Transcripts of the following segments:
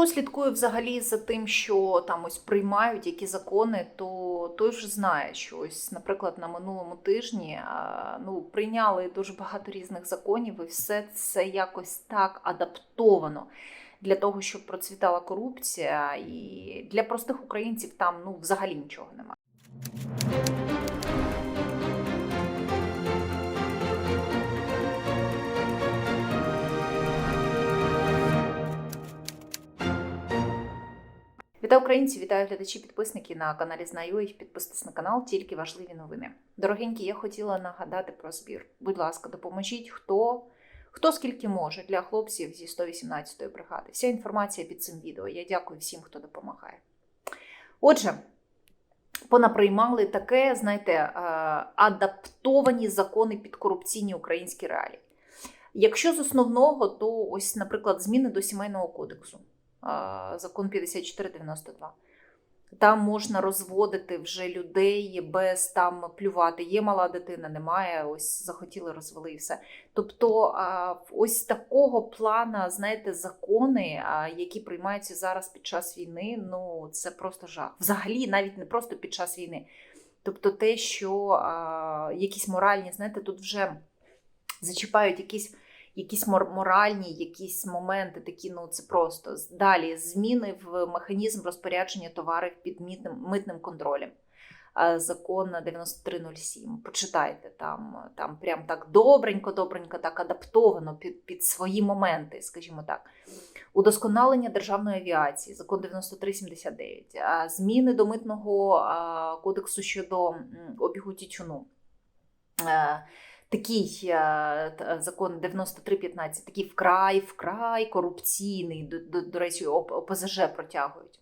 Хто слідкує взагалі за тим, що там ось приймають які закони, то той вже знає, що ось, наприклад, на минулому тижні ну, прийняли дуже багато різних законів, і все це якось так адаптовано для того, щоб процвітала корупція, і для простих українців там ну взагалі нічого немає. Вітаю українці, вітаю глядачі, підписники на каналі Знаю. Підписуйтесь на канал, тільки важливі новини. Дорогенькі, я хотіла нагадати про збір. Будь ласка, допоможіть, хто, хто скільки може для хлопців зі 118-ї бригади. Вся інформація під цим відео. Я дякую всім, хто допомагає. Отже, понаприймали таке, знаєте, е, адаптовані закони під корупційні українські реалії. Якщо з основного, то ось, наприклад, зміни до сімейного кодексу закон 5492. Там можна розводити вже людей без там плювати. Є мала дитина, немає. Ось захотіли, розвели і все. Тобто, ось такого плана, знаєте, закони, які приймаються зараз під час війни, ну це просто жах. Взагалі, навіть не просто під час війни. Тобто, те, що якісь моральні, знаєте, тут вже зачіпають якісь якісь мор- моральні, якісь моменти такі, ну це просто далі зміни в механізм розпорядження товарів під митним, митним контролем. Закон 9307. Почитайте там, там прям так добренько, добренько, так адаптовано під, під свої моменти, скажімо так. Удосконалення державної авіації, закон 9379, зміни до митного кодексу щодо обігу тютюну. Е, такий е, закон 9315, такий вкрай, вкрай корупційний, до, до, до речі, ОПЗЖ протягують.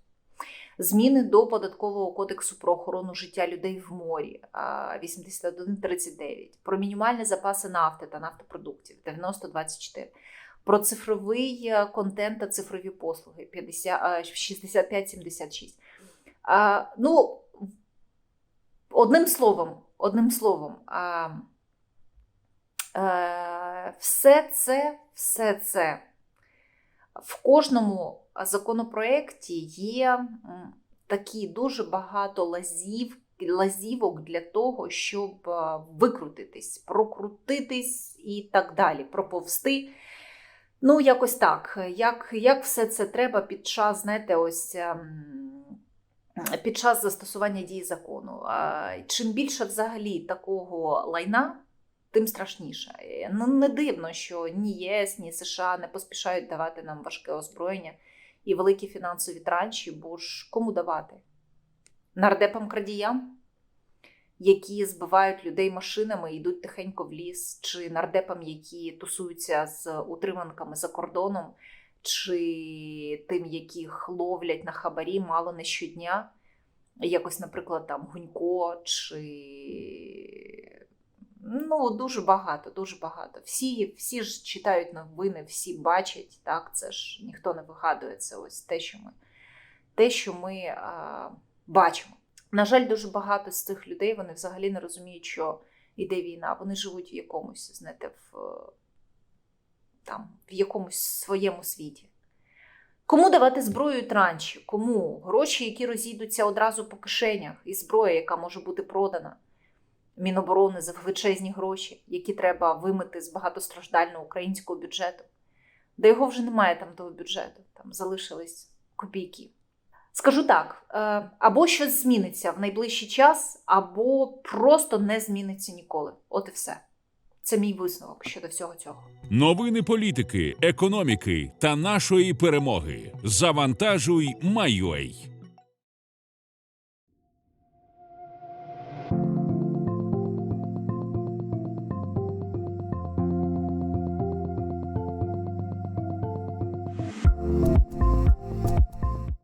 Зміни до податкового кодексу про охорону життя людей в морі 8139, про мінімальні запаси нафти та нафтопродуктів 9024, про цифровий е, контент та цифрові послуги 50, а, 6576. Ну, одним словом, одним словом, е, все це, все це в кожному законопроекті є такі дуже багато лазів, лазівок для того, щоб е, викрутитись, прокрутитись і так далі, проповсти. Ну, якось так. Як, як все це треба під час, знаєте, ось. ем, Під час застосування дії закону. Чим більше взагалі такого лайна, тим страшніше. Ну не дивно, що ні ЄС, ні США не поспішають давати нам важке озброєння і великі фінансові транші, бо ж кому давати? Нардепам крадіям, які збивають людей машинами і йдуть тихенько в ліс, чи нардепам, які тусуються з утриманками за кордоном, чи тим, яких ловлять на хабарі мало не щодня, якось, наприклад, там Гунько, чи ну, дуже багато, дуже багато. Всі, всі ж читають новини, всі бачать, так, це ж ніхто не вигадує це ось те, що ми, те, що ми а, бачимо. На жаль, дуже багато з цих людей вони взагалі не розуміють, що йде війна. Вони живуть в якомусь, знаєте, в, там, в якомусь своєму світі. Кому давати зброю транші? Кому? Гроші, які розійдуться одразу по кишенях, і зброя, яка може бути продана. Міноборони за величезні гроші, які треба вимити з багатостраждального українського бюджету. Де його вже немає там того бюджету, там залишились копійки. Скажу так: е, або щось зміниться в найближчий час, або просто не зміниться ніколи. От і все. Це мій висновок щодо всього цього. Новини політики, економіки та нашої перемоги. Завантажуй Майой.